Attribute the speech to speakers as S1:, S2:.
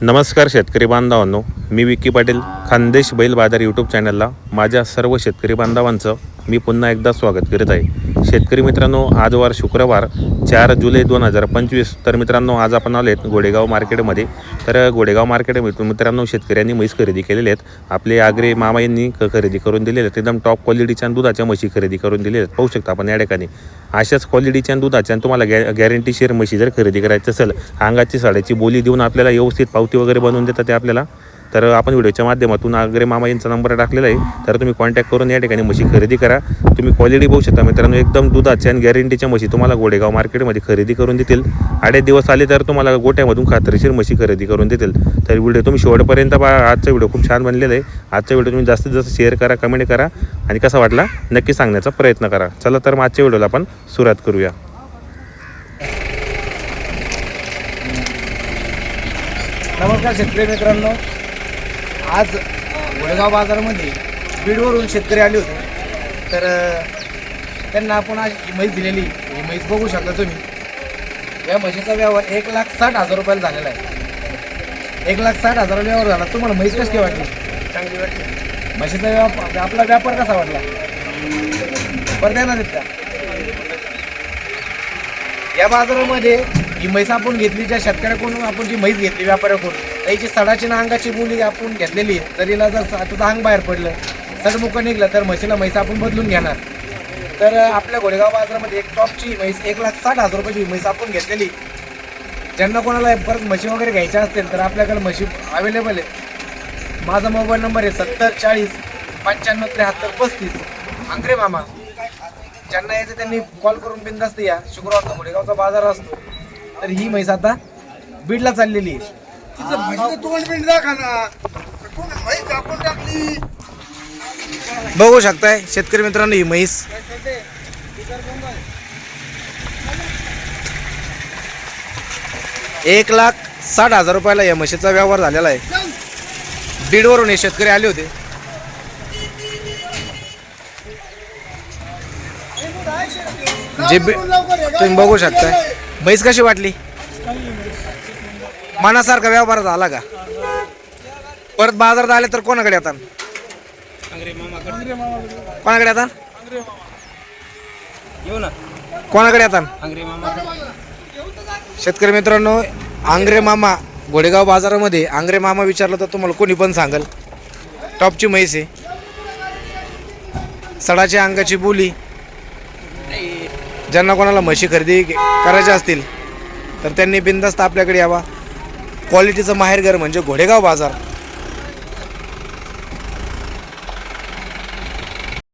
S1: नमस्कार शेतकरी बांधवांनो मी विक्की पाटील खानदेश बैल बाजार यूट्यूब चॅनलला माझ्या सर्व शेतकरी बांधवांचं मी पुन्हा एकदा स्वागत करीत आहे. शेतकरी मित्रांनो आज वार शुक्रवार चार जुलै दोन हजार पंचवीस. तर मित्रांनो आज आपण आलेत गोडेगाव मार्केटमध्ये. तर गोडेगाव मार्केटमध्ये मित्रांनो शेतकऱ्यांनी म्हैस खरेदी केलेले आहेत. आपले आग्रे मामा यांनी क- खरेदी करून दिलेले आहेत. एकदम टॉप क्वालिटीच्या दुधाच्या म्हशी खरेदी करून दिलेल्या आहेत. पाहू शकता आपण या ठिकाणी. अशाच क्वालिटीच्या आणि दुधाच्या आणि तुम्हाला गॅ गॅरंटीशीर म्हशी जर खरेदी करायचं असेल अंगाची साड्याची बोली देऊन आपल्याला व्यवस्थित पावती वगैरे बनवून देतात ते आपल्याला. तर आपण व्हिडिओच्या माध्यमातून आगरे मामा यांचा नंबर टाकलेला आहे. तर तुम्ही कॉन्टॅक्ट करून या ठिकाणी म्हशी खरेदी करा. तुम्ही क्वालिटी बघू शकता मित्रांनो एकदम दुधाच्या आणि गॅरंटीच्या म्हशी तुम्हाला गोडेगाव मार्केटमध्ये खरेदी करून देतील. आडे दिवस आले तर तुम्हाला गोट्यामधून खात्रीशीर म्हशी खरेदी करून देतील. तर व्हिडिओ तुम्ही शेवटपर्यंत पहा. आजचा व्हिडिओ खूप छान बनलेला आहे. आजचा व्हिडिओ तुम्ही जास्तीत जास्त शेअर करा कमेंट करा. आणि कसा वाटला? नक्की सांगण्याचा प्रयत्न करा. चला तर मागचे व्हिडिओला आपण सुरुवात करूया.
S2: नमस्कार शेतकरी मित्रांनो. आज वडगाव बाजारामध्ये बीडवरून शेतकरी आले होते. तर त्यांना आपण आज ही म्हैस दिलेली ही म्हैस बघू शकता तुम्ही. या म्हशीचा व्यवहार एक लाख साठ हजार रुपयाला झालेला आहे. एक लाख साठ हजार व्यवहार झाला. तुम्हाला म्हैस कशी वाटली? चांगली वाटली. म्हशीचा व्यापार आपला व्यापार कसा वाटला बरं देणार का? या बाजारामध्ये ही म्हैस आपण घेतली ज्या शेतकऱ्याकडून आपण जी म्हैस घेतली व्यापाऱ्याकडून त्याची सडाची ना अंगाची मुली आपण घेतलेली आहे जर हिला जर त्याचं अंग बाहेर पडलं सडमुख निघलं तर म्हशीला म्हैस आपण बदलून घेणार. तर आपल्या गोडेगाव बाजारामध्ये एक टॉपची म्हैस एक लाख साठ हजार रुपयाची म्हैस आपण घेतलेली. ज्यांना कोणाला परत म्हशी वगैरे घ्यायच्या असतील तर आपल्याकडे म्हशी अवेलेबल आहे माझा मोबाईल नंबर आहे सत्तर चाळीस पंच्याण्णव त्र्याहत्तर पस्तीस. आंग्रे मामा. ज्यांना यायचं त्यांनी कॉल करून बिंदास्त या. शुक्रवारचा घोडेगावचा बाजार असतो. तर ही म्हैस आता बीडला चाललेली आहे. बघू शकताय शेतकरी मित्रांनो ही म्हैस. एक लाख साठ हजार रुपयाला या म्हशीचा व्यवहार झालेला आहे. बीडवरून हे शेतकरी आले होते. जे बी तुम्ही बघू शकता बैस कशी वाटली? मनासारखा व्यापार झाला का? परत बाजारात आले तर कोणाकडे आता कोणाकडे आता
S3: येऊ ना
S2: कोणाकडे
S3: आता
S2: शेतकरी मित्रांनो आंग्रे मामा घोडेगाव बाजारामध्ये आंग्रे मामा विचारलं तर तुम्हाला कोणी पण सांगल. टॉपची म्हैस आहे. सडाच्या अंगाची बोली. ज्यांना कोणाला म्हशी खरेदी करायच्या असतील तर त्यांनी बिंदास्त आपल्याकडे यावा. क्वालिटीचं माहेरघर म्हणजे घोडेगाव बाजार.